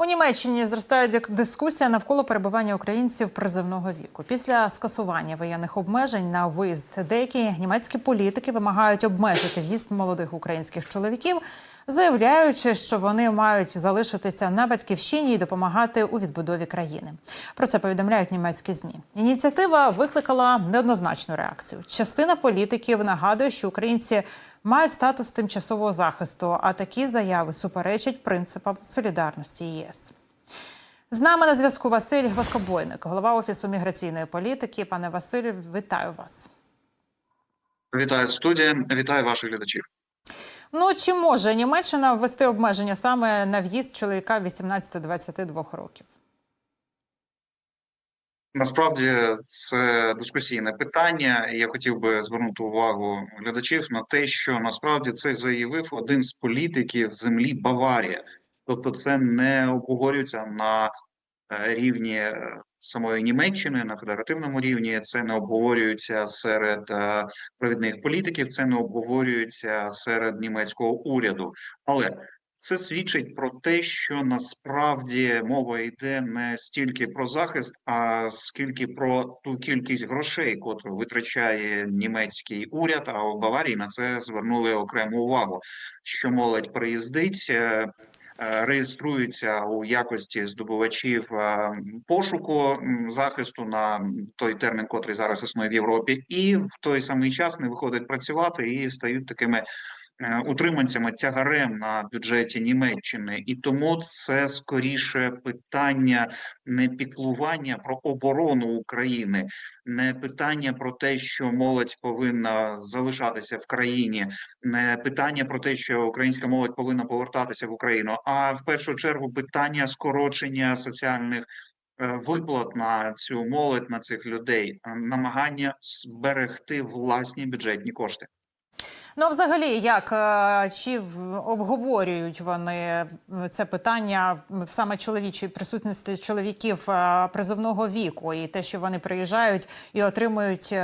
У Німеччині зростає дискусія навколо перебування українців призивного віку. Після скасування воєнних обмежень на виїзд деякі німецькі політики вимагають обмежити в'їзд молодих українських чоловіків, заявляючи, що вони мають залишитися на батьківщині і допомагати у відбудові країни. Про це повідомляють німецькі змі. Ініціатива викликала неоднозначну реакцію. Частина політиків нагадує, що українці мають статус тимчасового захисту, а такі заяви суперечать принципам солідарності ЄС. З нами на зв'язку Василь Воскобойник, голова офісу міграційної політики. Пане Василю, вітаю вас. Вітаю студія, вітаю ваших глядачів. Ну чи може Німеччина ввести обмеження саме на в'їзд чоловіка 18-22 років? Насправді це дискусійне питання. Я хотів би звернути увагу глядачів на те, що насправді це заявив один з політиків землі Баварія. Тобто, це не обговорюється на рівні е, самої Німеччини на федеративному рівні. Це не обговорюється серед е, провідних політиків, це не обговорюється серед німецького уряду. Але це свідчить про те, що насправді мова йде не стільки про захист, а скільки про ту кількість грошей, котру витрачає німецький уряд. А у Баварії на це звернули окрему увагу. Що молодь приїздить, е, реєструються у якості здобувачів е, пошуку захисту на той термін, котрий зараз існує в Європі, і в той самий час не виходять працювати і стають такими е, утриманцями тягарем на бюджеті Німеччини, і тому це скоріше питання не піклування про оборону України, не питання про те, що молодь повинна залишатися в країні, не питання про те, що українська молодь повинна повертатися в Україну, а в першу чергу питання скорочення соціальних. е, Виплат на цю молодь на цих людей, е, намагання зберегти власні бюджетні кошти. Ну, а взагалі, як е, чи обговорюють вони е, це питання саме чоловічої присутності чоловіків е, призовного віку і те, що вони приїжджають і отримують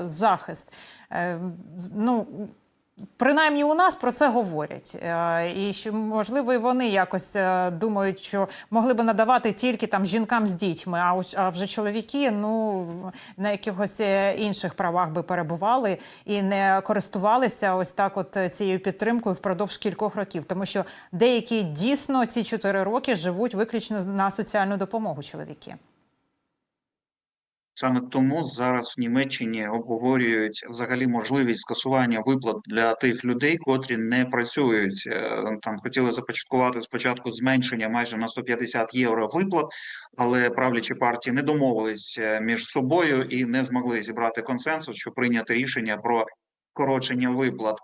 захист? Ну принаймні у нас про це говорять, Е, і що можливо вони якось е, думають, що могли би надавати тільки там жінкам з дітьми, а вже чоловіки ну на якихось е, інших правах би перебували і не користувалися ось так, от цією підтримкою впродовж кількох років, тому що деякі дійсно ці чотири роки живуть виключно на соціальну допомогу чоловіки. Саме тому зараз в Німеччині обговорюють взагалі можливість скасування виплат для тих людей, котрі не працюють. Е, Там хотіли започаткувати спочатку зменшення майже на 150 євро виплат, але правлячі партії не домовились е, між собою і не змогли зібрати консенсус, щоб прийняти рішення про скорочення виплат.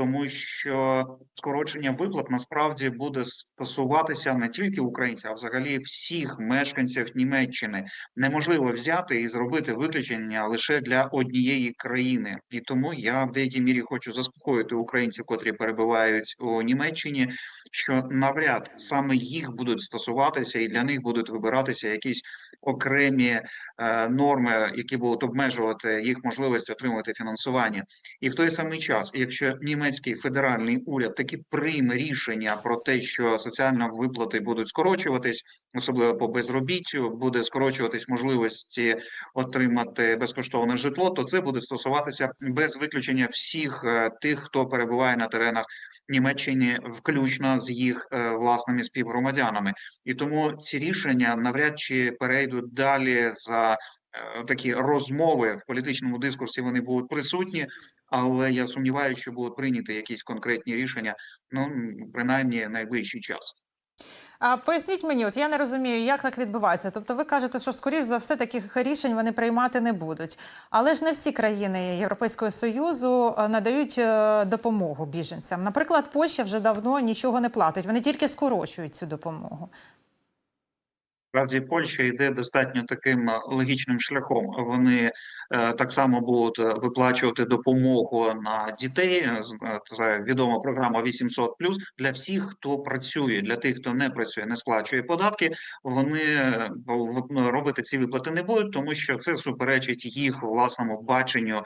Тому що скорочення виплат насправді буде стосуватися не тільки українців, а взагалі всіх мешканців Німеччини. Неможливо взяти і зробити виключення лише для однієї країни, і тому я в деякій мірі хочу заспокоїти українців, котрі перебувають у Німеччині, що навряд саме їх будуть стосуватися, і для них будуть вибиратися якісь окремі е, норми, які будуть обмежувати їх можливість отримувати фінансування. І в той самий час, якщо німецький федеральний уряд таки прийме рішення про те, що соціальні виплати будуть скорочуватись, особливо по безробіттю, буде скорочуватись можливості отримати безкоштовне житло, то це буде стосуватися без виключення всіх е, тих, хто перебуває на теренах Німеччини, включно з їх е, власними співгромадянами. І тому ці рішення навряд чи перейдуть далі за е, такі розмови в політичному дискурсі. Вони будуть присутні, але я сумніваюся, що будуть прийняті якісь конкретні рішення. Ну принаймні найближчий час. А поясніть мені, от я не розумію, як так відбувається. Тобто, ви кажете, що скоріш за все таких рішень вони приймати не будуть. Але ж не всі країни Європейського союзу е, надають е, допомогу біженцям. Наприклад, Польща вже давно нічого не платить. Вони тільки скорочують цю допомогу. Справді Польща йде достатньо таким е, логічним шляхом. Вони е, так само будуть е, виплачувати допомогу на дітей. Це відома програма 800 для всіх, хто працює. Для тих, хто не працює, не сплачує податки. Вони е, робити ці виплати не будуть, тому що це суперечить їх власному баченню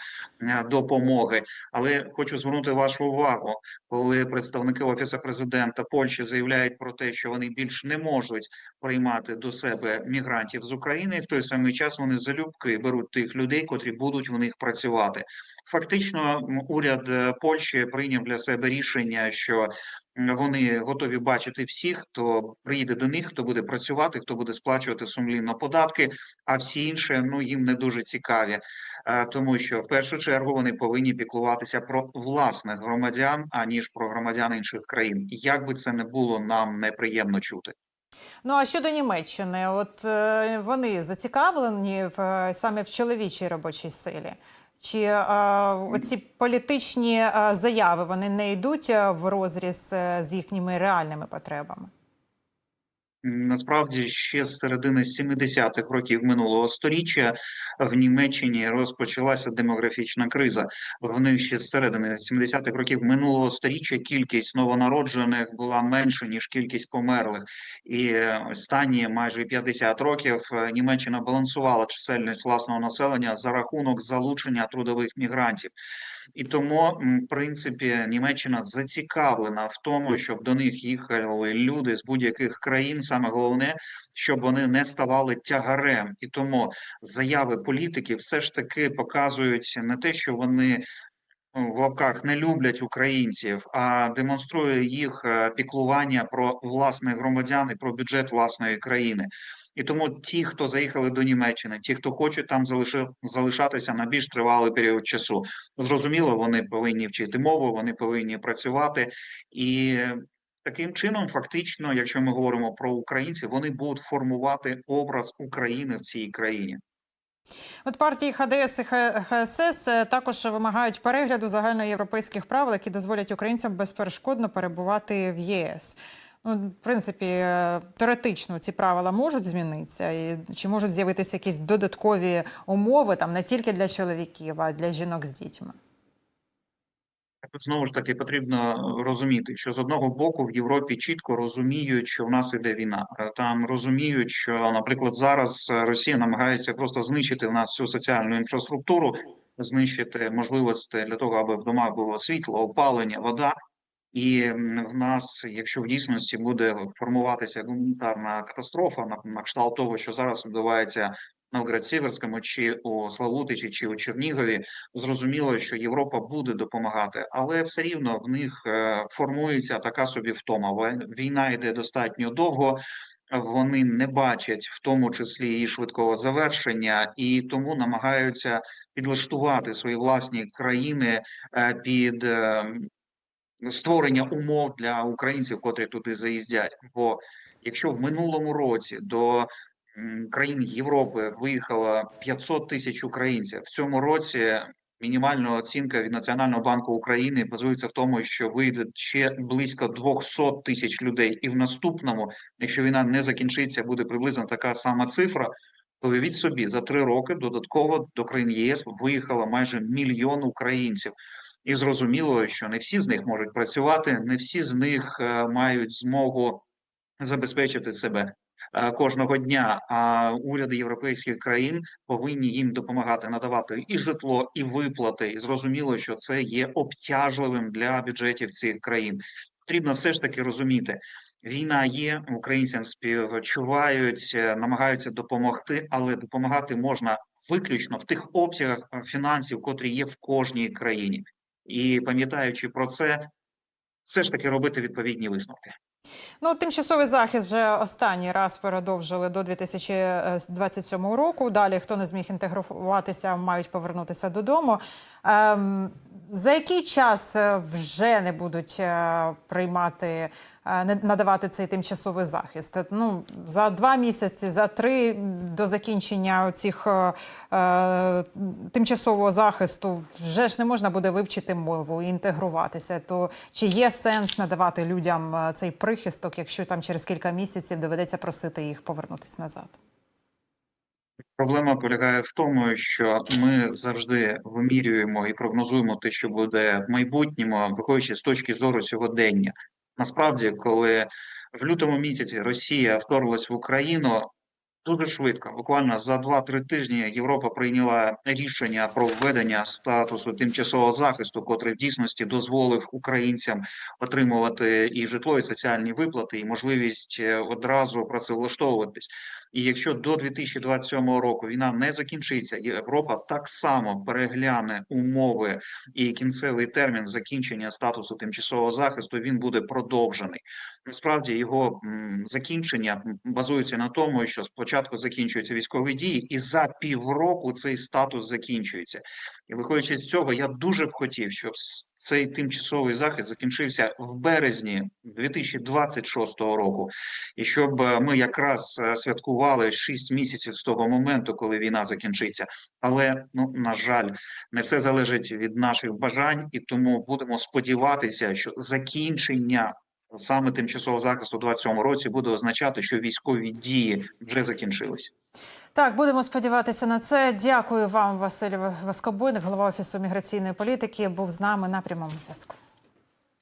допомоги. Але хочу звернути вашу увагу, коли представники офісу президента Польщі заявляють про те, що вони більш не можуть приймати до себе мігрантів з України. В той самий час вони залюбки беруть тих людей, котрі будуть в них працювати. Фактично, уряд е, Польщі прийняв для себе рішення, що вони готові бачити всіх, хто приїде до них, хто буде працювати, хто буде сплачувати сумлінно податки. А всі інші ну їм не дуже цікаві, Е, тому що в першу чергу вони повинні піклуватися про власних громадян аніж про громадян інших країн. Як би це не було нам неприємно чути. Ну а щодо Німеччини, от е, вони зацікавлені в е, саме в чоловічій робочій силі. Чи е, ці політичні заяви вони не йдуть в розріз з їхніми реальними потребами? Насправді ще з середини 70-х років минулого сторіччя в Німеччині розпочалася демографічна криза. В них ще з середини 70-х років минулого сторіччя кількість новонароджених була менша ніж кількість померлих, і останні майже 50 років е, Німеччина балансувала чисельність власного населення за рахунок залучення трудових мігрантів. І тому, в принципі, Німеччина зацікавлена в тому, щоб до них їхали люди з будь-яких країн. Саме головне, щоб вони не ставали тягарем. І тому заяви політиків все ж таки показують не те, що вони в лапках не люблять українців, а демонструє їх е, піклування про власних громадян і про бюджет власної країни. І тому ті, хто заїхали до Німеччини, ті, хто хочуть там залишатися на більш тривалий період часу, зрозуміло, вони повинні вчити мову, вони повинні працювати і. Таким чином, фактично, якщо ми говоримо про українців, вони будуть формувати образ України в цій країні. От партії ХДС і ХСС е, також вимагають перегляду загальноєвропейських правил, які дозволять українцям безперешкодно перебувати в ЄС. Ну, в принципі, е, теоретично ці правила можуть змінитися, і чи можуть з'явитися якісь додаткові умови там не тільки для чоловіків, а для жінок з дітьми. Знову ж таки потрібно розуміти, що з одного боку в Європі чітко розуміють, що в нас іде війна. Е, Там розуміють, що, наприклад, зараз е, Росія намагається просто знищити в нас всю соціальну інфраструктуру, знищити можливості для того, аби в домах було світло, опалення, вода. І в нас, якщо в дійсності буде формуватися гуманітарна катастрофа, на, кшталт того, що зараз відбувається Новгород-Сіверському, чи у Славутичі, чи у Чернігові, зрозуміло, що Європа буде допомагати, але все рівно в них е, формується така собі втома. Війна йде достатньо довго. Вони не бачать в тому числі її швидкого завершення, і тому намагаються підлаштувати свої власні країни е, під е, створення умов для українців, котрі туди заїздять. Бо якщо в минулому році до країн Європи виїхало 500 тисяч українців, в цьому році мінімальна оцінка від Національного банку України базується в тому, що вийде ще близько 200 тисяч людей, і в наступному, якщо війна не закінчиться, буде приблизно така сама цифра. То уявіть собі, за три роки додатково до країн ЄС виїхало майже мільйон українців. І зрозуміло, що не всі з них можуть працювати, не всі з них е, мають змогу забезпечити себе кожного дня. А уряди європейських країн повинні їм допомагати надавати і житло, і виплати. І зрозуміло, що це є обтяжливим для бюджетів цих країн. Потрібно все ж таки розуміти. Війна є, українцям співчувають, е, намагаються допомогти, але допомагати можна виключно в тих обсягах е, фінансів, котрі є в кожній країні. І пам'ятаючи про це, все ж таки робити відповідні висновки. Ну, тимчасовий захист вже останній раз продовжили до 2027 року. Далі, хто не зміг інтегруватися, мають повернутися додому. Ем, за який час е, вже не будуть е, приймати е, не надавати цей тимчасовий захист. Ну за два місяці, за три до закінчення цих е, тимчасового захисту вже ж не можна буде вивчити мову і інтегруватися. То чи є сенс надавати людям цей прихисток, якщо там через кілька місяців доведеться просити їх повернутися назад? Проблема полягає в тому, що ми завжди вимірюємо і прогнозуємо те, що буде в майбутньому, виходячи з точки зору сьогодення. Насправді, коли в лютому місяці Росія вторглась в Україну, дуже швидко, буквально за 2-3 тижні, Європа прийняла рішення про введення статусу тимчасового захисту, котрий в дійсності дозволив українцям отримувати і житло, і соціальні виплати, і можливість е, одразу працевлаштовуватись. І якщо до 2027 року війна не закінчиться, Європа так само перегляне умови і кінцевий термін закінчення статусу тимчасового захисту, він буде продовжений. Насправді його закінчення базується на тому, що спочатку закінчуються військові дії, і за півроку цей статус закінчується. І виходячи з цього, я дуже б хотів, щоб цей тимчасовий захист закінчився в березні 2026 року, і щоб е, ми якраз е, святкували 6 місяців з того моменту, коли війна закінчиться. Але ну на жаль, не все залежить від наших бажань, і тому будемо сподіватися, що закінчення саме тимчасового захисту у 27 році буде означати, що військові дії вже закінчились. Так, будемо сподіватися на це. Дякую вам, Василь Васкобойник, голова офісу міграційної політики, був з нами на прямому зв'язку.